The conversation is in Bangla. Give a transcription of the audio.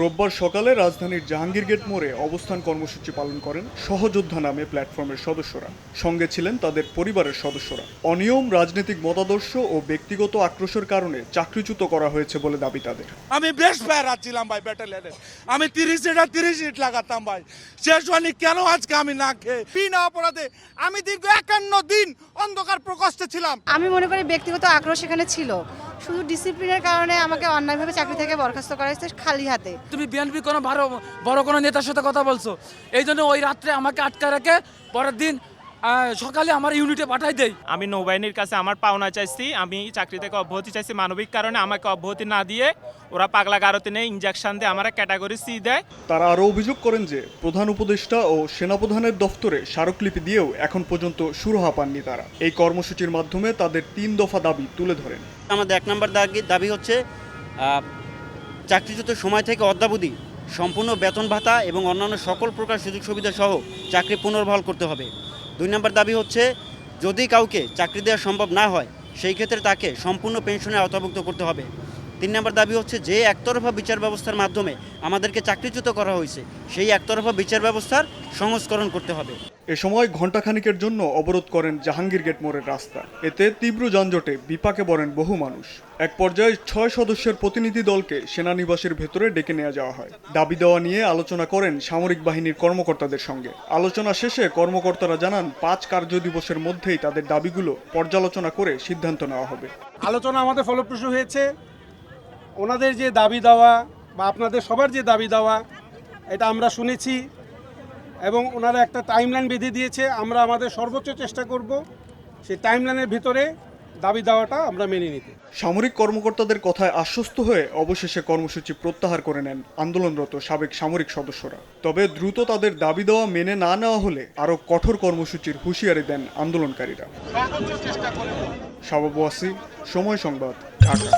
রোববার সকালে রাজধানীর জাহাঙ্গীর গেট মোড়ে অবস্থান কর্মসূচি পালন করেন সহযোদ্ধা নামে প্ল্যাটফর্মের সদস্যরা। সঙ্গে ছিলেন তাদের পরিবারের সদস্যরা। অনিয়ম রাজনৈতিক মতাদর্শ ও ব্যক্তিগত আক্রোশের কারণে চাকরিচ্যুত করা হয়েছে বলে দাবি তাদের। আমি বেশ প্যারা ছিলাম ভাই ব্যাটালিয়নে আমি তিরিশ ইটা তিরিশ ইট লাগাতাম ভাই। শেষ হয়নি কেন আজকে আমি না খেয়ে? বিনা অপরাধে আমি দীর্ঘ একান্ন দিন অন্ধকার প্রকোষ্ঠে ছিলাম। আমি মনে করি ব্যক্তিগত আক্রোশ এখানে ছিল। শুধু ডিসিপ্লিনের কারণে আমাকে অন্যায়ভাবে চাকরি থেকে বরখাস্ত করা হয়েছে খালি হাতে। তুমি বিএনপি কোনো ভালো, বড় কোনো নেতার সাথে কথা বলছো। এই জন্য ওই রাত্রে আমাকে আটকা রেখে পরের দিন সকালে আমার ইউনিটে পাঠাই দেয় আমি নৌবাহিনীর কাছে আমার পাওনা চাইছি আমি চাকরি থেকে অব্যাহতি চাইছি মানবিক কারণে আমাকে অব্যাহতি না দিয়ে ওরা পাগলা গারতে নেই ইঞ্জেকশন দিয়ে আমার ক্যাটাগরি সি দেয়। তারা আরও অভিযোগ করেন যে প্রধান উপদেষ্টা ও সেনাপ্রধানের দফতরে স্মারকলিপি দিয়েও এখন পর্যন্ত সুরাহা পাননি তারা। এই কর্মসূচির মাধ্যমে তাদের তিন দফা দাবি তুলে ধরেন। আমাদের এক নম্বর দাবি দাবি হচ্ছে আহ, চাকরিচ্যুত সময় থেকে অদ্যাবধি সম্পূর্ণ বেতন ভাতা এবং অন্যান্য সকল প্রকার সুযোগ সুবিধা সহ চাকরি পুনর্বহাল করতে হবে। দুই নম্বর দাবি হচ্ছে, যদি কাউকে চাকরি দেওয়া সম্ভব না হয়, সেই ক্ষেত্রে তাকে সম্পূর্ণ পেনশনের আওতাভুক্ত করতে হবে। তিন নম্বর দাবি হচ্ছে যে একতরফা বিচার ব্যবস্থার মাধ্যমে আমাদেরকে চাকরিচ্যুত করা হয়েছে সেই একতরফা বিচার ব্যবস্থার সংস্করণ করতে হবে। এ সময় ঘণ্টাখানিকের জন্য অবরোধ করেন জাহাঙ্গীর গেট মোড়ের রাস্তা। এতে তীব্র যানজটে বিপাকে পড়েন বহু মানুষ। এক পর্যায়ে ছয় সদস্যের প্রতিনিধি দলকে সেনানিবাসের ভেতরে ডেকে নেওয়া যাওয়া হয়। দাবি দেওয়া নিয়ে আলোচনা করেন সামরিক বাহিনীর কর্মকর্তাদের সঙ্গে। আলোচনা শেষে কর্মকর্তারা জানান পাঁচ কার্য দিবসের মধ্যেই তাদের দাবিগুলো পর্যালোচনা করে সিদ্ধান্ত নেওয়া হবে। আলোচনা আমাদের ফলপ্রসূ হয়েছে। ওনাদের যে দাবি দেওয়া বা আপনাদের সবার যে দাবি দেওয়া এটা আমরা শুনেছি এবং ওনারা একটা টাইমলাইন বেঁধে দিয়েছে আমরা আমাদের সর্বোচ্চ চেষ্টা করব সেই টাইমলাইনের ভিতরে দাবি দেওয়াটা আমরা মেনে নিতে। সামরিক কর্মকর্তাদের কথায় আশ্বস্ত হয়ে অবশেষে কর্মসূচি প্রত্যাহার করে নেন আন্দোলনরত সাবেক সামরিক সদস্যরা। তবে দ্রুত তাদের দাবি দেওয়া মেনে না নেওয়া হলে আরও কঠোর কর্মসূচির হুঁশিয়ারি দেন আন্দোলনকারীরা। শাবাবু আসি সময় সংবাদ ঢাকা।